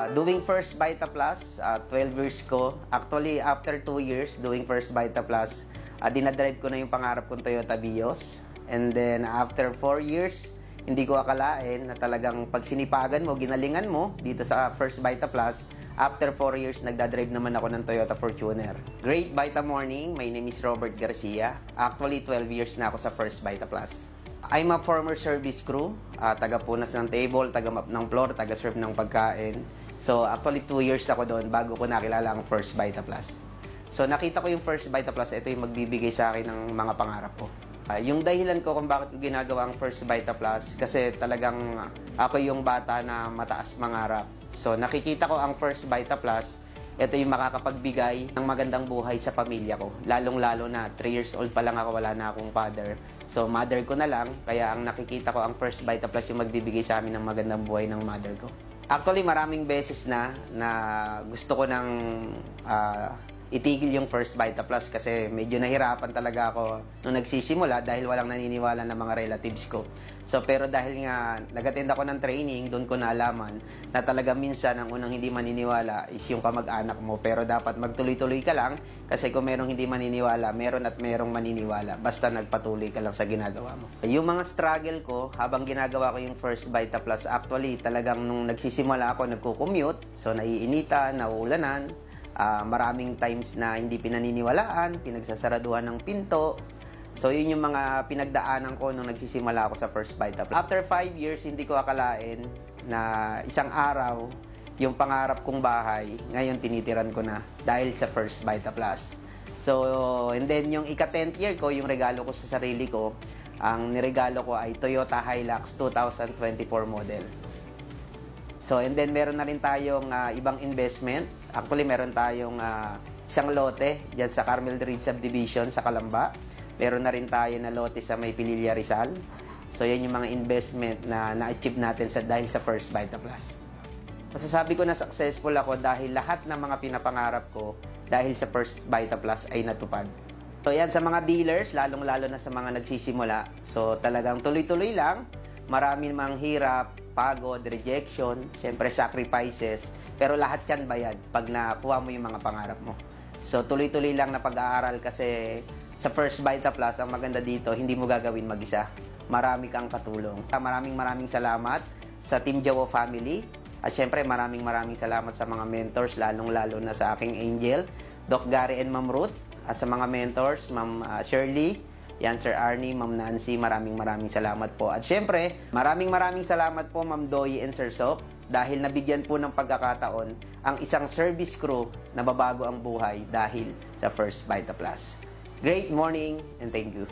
Uh, doing first Vita Plus, uh, 12 years ko. Actually, after 2 years doing first Vita Plus, uh, dinadrive ko na yung pangarap kong Toyota Vios. And then, after 4 years, hindi ko akalain na talagang pag sinipagan mo, ginalingan mo dito sa first Vita Plus, after 4 years, nagdadrive naman ako ng Toyota Fortuner. Great Vita morning. My name is Robert Garcia. Actually, 12 years na ako sa first Vita Plus. I'm a former service crew, ah, taga punas ng table, taga map ng floor, taga serve ng pagkain. So actually 2 years ako doon bago ko nakilala ang First Vita Plus. So nakita ko yung First Vita Plus, ito yung magbibigay sa akin ng mga pangarap ko. Ah, yung dahilan ko kung bakit ko ginagawa ang First Vita Plus kasi talagang ako yung bata na mataas mangarap. So nakikita ko ang First Vita Plus, ito yung makakapagbigay ng magandang buhay sa pamilya ko. Lalong-lalo na 3 years old pa lang ako, wala na akong father. So mother ko na lang, kaya ang nakikita ko ang First Vita Plus yung magbibigay sa amin ng magandang buhay ng mother ko. Actually, maraming beses na na gusto ko ng ah, itigil yung First Vita Plus kasi medyo nahirapan talaga ako nung nagsisimula dahil walang naniniwala ng mga relatives ko. So, pero dahil nga nag-attend ako ng training, doon ko naalaman na talaga minsan ang unang hindi maniniwala is yung kamag-anak mo. Pero dapat magtuloy-tuloy ka lang kasi kung merong hindi maniniwala, meron at merong maniniwala. Basta nagpatuloy ka lang sa ginagawa mo. Yung mga struggle ko habang ginagawa ko yung First Vita Plus, actually talagang nung nagsisimula ako, nagko-commute. So, naiinitan, nauulanan, Ah, maraming times na hindi pinaniniwalaan, pinagsasaraduhan ng pinto. So, yun yung mga pinagdaanan ko nung nagsisimula ako sa First Vita Plus. After 5 years, hindi ko akalain na isang araw, yung pangarap kong bahay, ngayon tinitiran ko na dahil sa First Vita Plus. So, and then yung ika-10th year ko, yung regalo ko sa sarili ko, ang niregalo ko ay Toyota Hilux 2024 model. So, and then meron na rin tayong ah, ibang investment. Actually, meron tayong ah, isang lote dyan sa Carmel Ridge Subdivision sa Calamba. Meron na rin tayo na lote sa May Pililla Rizal. So, yan yung mga investment na na-achieve natin sa, dahil sa First Vita Plus. Masasabi ko na successful ako dahil lahat ng mga pinapangarap ko dahil sa First Vita Plus ay natupad. So yan sa mga dealers, lalong-lalo na sa mga nagsisimula. So talagang tuloy-tuloy lang, marami mang hirap, pagod, rejection, syempre sacrifices, pero lahat yan bayad pag nakuha mo yung mga pangarap mo. So tuloy-tuloy lang na pag-aaral kasi sa First Vita Plus, ang maganda dito, hindi mo gagawin mag-isa. Marami kang katulong. Maraming maraming salamat sa Team Jawo Family. At syempre, maraming maraming salamat sa mga mentors, lalong-lalo na sa aking angel, Doc Gary and Ma'am Ruth. At sa mga mentors, Ma'am ah, Shirley, yan Sir Arnie, Ma'am Nancy, maraming maraming salamat po. At syempre, maraming maraming salamat po Ma'am Doy and Sir Sop dahil nabigyan po ng pagkakataon ang isang service crew na babago ang buhay dahil sa First Vita Plus. Great morning and thank you.